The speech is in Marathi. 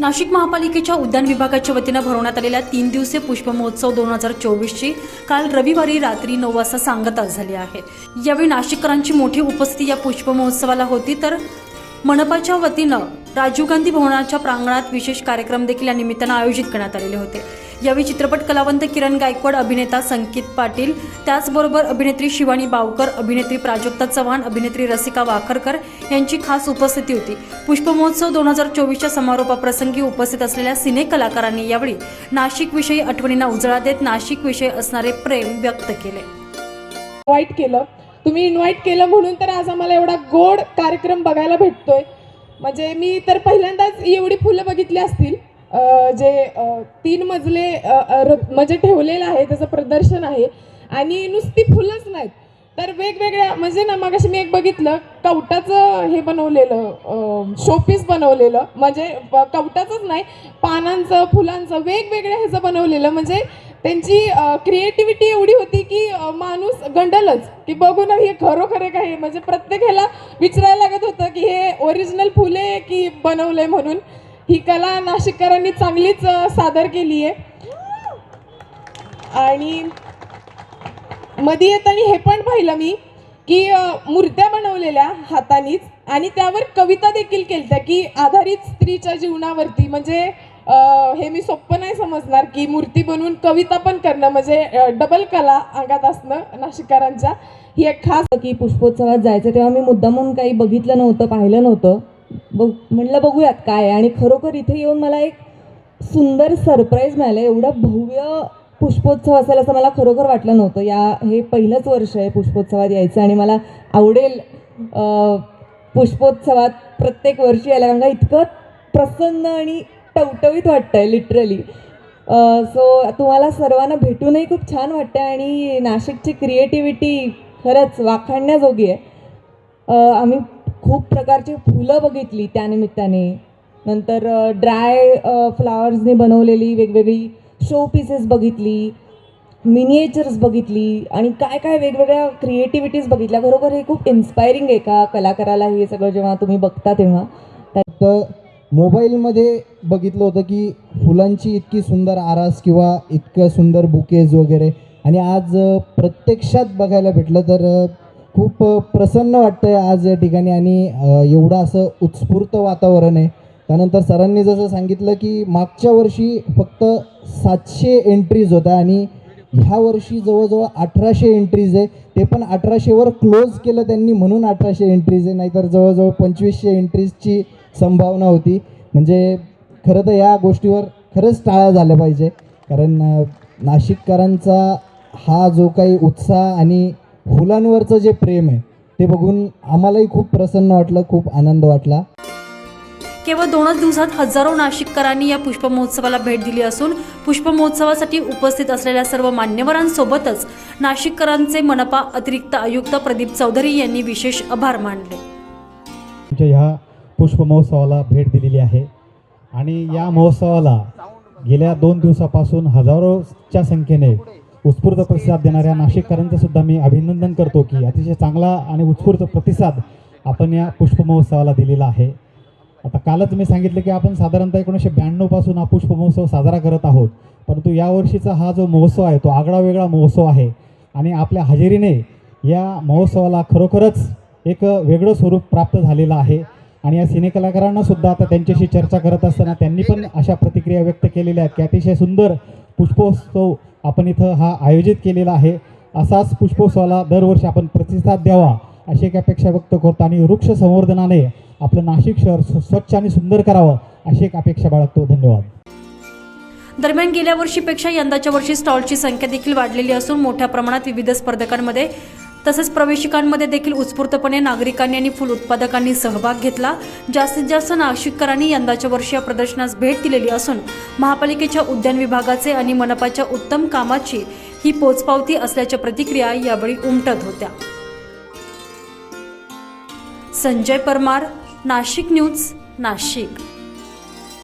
नाशिक महापालिकेच्या उद्यान विभागाच्या वतीनं भरवण्यात आलेल्या तीन दिवसीय पुष्प महोत्सव दोन हजार चोवीसची काल रविवारी रात्री नऊ वाजता सांगता झाली आहे. यावेळी नाशिककरांची मोठी उपस्थिती या पुष्प महोत्सवाला होती तर मनपाच्या वतीनं राजीव गांधी भवनाच्या प्रांगणात विशेष कार्यक्रम देखील या निमित्तानं आयोजित करण्यात आलेले होते. यावेळी चित्रपट कलावंत किरण गायकवाड अभिनेता संकेत पाटील त्याचबरोबर अभिनेत्री शिवानी बावकर अभिनेत्री प्राजक्ता चव्हाण अभिनेत्री रसिका वाखरकर यांची खास उपस्थिती होती. पुष्पमहोत्सव दोन हजार चोवीसच्या समारोपाप्रसंगी उपस्थित असलेल्या सिने कलाकारांनी यावेळी नाशिकविषयी आठवणींना उजळा देत नाशिकविषयी असणारे प्रेम व्यक्त केले. इन्व्हाइट केलं. तुम्ही इन्व्हाइट केलं म्हणून तर आज आम्हाला एवढा गोड कार्यक्रम बघायला भेटतोय. म्हणजे मी तर पहिल्यांदाच एवढी फुलं बघितली असतील. जे तीन मजले म्हणजे ठेवलेलं आहे त्याचं प्रदर्शन आहे. आणि नुसती फुलंच नाहीत. तर वेगवेगळ्या म्हणजे ना मग मी एक बघितलं कवटाचं हे बनवलेलं शोपीस बनवलेलं. म्हणजे कवटाचंच नाही पानांचं फुलांचं वेगवेगळ्या ह्याचं बनवलेलं. म्हणजे त्यांची क्रिएटिव्हिटी एवढी होती की माणूस गंडलच. की बघून हे खरोखर आहे हे? म्हणजे प्रत्येक ह्याला विचारायला लागत होतं की हे ओरिजिनल फुले की बनवलंय म्हणून? ही कला नाशिककरांनी चांगलीच सादर केली आहे आणि मध्ये येताना हे पण पाहिलं मी की मूर्त्या बनवलेल्या हातानीच आणि त्यावर कविता देखील केल्या की आधारित स्त्रीच्या जीवनावरती. म्हणजे हे मी सोपं नाही समजणार की मूर्ती बनवून कविता पण करणं म्हणजे डबल कला अंगात असणं नाशिककरांच्या ही एक खास की पुष्पोत्सवात जायचं तेव्हा मी मुद्दामून काही बघितलं नव्हतं पाहिलं नव्हतं. बघ म्हटलं बघूयात काय आहे. आणि खरोखर इथे येऊन मला एक सुंदर सरप्राईज मिळालं. एवढं भव्य पुष्पोत्सव असेल असं मला खरोखर वाटलं नव्हतं. या हे पहिलंच वर्ष आहे पुष्पोत्सवात यायचं आणि मला आवडेल पुष्पोत्सवात प्रत्येक वर्षी यायला. कारण का इतकं प्रसन्न आणि टवटवीत वाटतं आहे लिटरली सो तुम्हाला सर्वांना भेटूनही खूप छान वाटतं आहे आणि नाशिकची क्रिएटिव्हिटी खरंच वाखाणण्याजोगी आहे. आम्ही खूप प्रकारची फुलं बघितली त्यानिमित्ताने नंतर ड्राय फ्लावर्सनी बनवलेली वेगवेगळी शो पीसेस बघितली मिनिएचर्स बघितली आणि काय काय वेगवेगळ्या क्रिएटिव्हिटीज बघितल्या. खरोखर हे खूप इन्स्पायरिंग आहे का कलाकाराला हे सगळं जेव्हा तुम्ही बघता तेव्हा? तर मोबाईलमध्ये बघितलं होतं की फुलांची इतकी सुंदर आरास किंवा इतकं सुंदर बुकेज वगैरे. आणि आज प्रत्यक्षात बघायला भेटलं तर खूप प्रसन्न वाटतं आहे आज या ठिकाणी आणि एवढं असं उत्स्फूर्त वातावरण आहे. त्यानंतर सरांनी जसं सांगितलं की मागच्या वर्षी फक्त सातशे एंट्रीज होत्या आणि ह्या वर्षी जवळजवळ अठराशे एंट्रीज आहे. ते पण अठराशेवर क्लोज केलं त्यांनी म्हणून अठराशे एंट्रीज आहे. नाहीतर जवळजवळ पंचवीसशे एंट्रीजची संभावना होती. म्हणजे खरं तर या गोष्टीवर खरंच टाळा झालं पाहिजे. कारण नाशिककरांचा हा जो काही उत्साह आणि फुलांवरचं जे प्रेम आहे ते बघून आम्हालाही खूप प्रसन्न वाटलं खूप आनंद वाटला. केवळ दोनच दिवसात हजारो नाशिककरांनी या पुष्प महोत्सवाला भेट दिली असून पुष्प महोत्सवासाठी उपस्थित असलेल्या सर्व मान्यवरांसोबतच नाशिककरांचे मनपा अतिरिक्त आयुक्त प्रदीप चौधरी यांनी विशेष आभार मानले. ह्या पुष्प महोत्सवाला भेट दिलेली आहे. आणि या महोत्सवाला गेल्या दोन दिवसापासून हजारोच्या संख्येने उत्स्फूर्त प्रतिसाद देणाऱ्या नाशिककरांचं सुद्धा मी अभिनंदन करतो की अतिशय चांगला आणि उत्स्फूर्त प्रतिसाद आपण या पुष्प महोत्सवाला दिलेला आहे. आता कालच मी सांगितलं की आपण साधारणतः एकोणीसशे ब्याण्णवपासून हा पुष्प महोत्सव साजरा करत आहोत. परंतु यावर्षीचा हा जो महोत्सव आहे तो आगळा वेगळा महोत्सव आहे. आणि आपल्या हजेरीने या महोत्सवाला खरोखरच एक वेगळं स्वरूप प्राप्त झालेलं आहे. आणि या सिनेकलाकारांना सुद्धा आता त्यांच्याशी चर्चा करत असताना त्यांनी पण अशा प्रतिक्रिया व्यक्त केलेल्या आहेत की अतिशय सुंदर पुष्पोत्सव आपण इथं हा आयोजित केलेला आहे. असाच पुष्पोत्सवाला दरवर्षी आपण प्रतिसाद द्यावा अशी एक अपेक्षा व्यक्त करतो आणि वृक्ष संवर्धनाने आपलं नाशिक शहर स्व- स्वच्छ आणि सुंदर करावं अशी एक अपेक्षा बाळगतो. धन्यवाद. दरम्यान गेल्या वर्षीपेक्षा यंदाच्या वर्षी स्टॉलची संख्या देखील वाढलेली असून मोठ्या प्रमाणात विविध स्पर्धकांमध्ये तसेच प्रवेशिकांमध्ये देखील उत्स्फूर्तपणे नागरिकांनी आणि फुल उत्पादकांनी सहभाग घेतला. जास्तीत जास्त नाशिककरांनी यंदाच्या वर्षी या प्रदर्शनास भेट दिलेली असून महापालिकेच्या उद्यान विभागाचे आणि मनपाच्या उत्तम कामाची ही पोचपावती असल्याच्या प्रतिक्रिया यावेळी उमटत होत्या. संजय परमार नाशिक न्यूज नाशिक.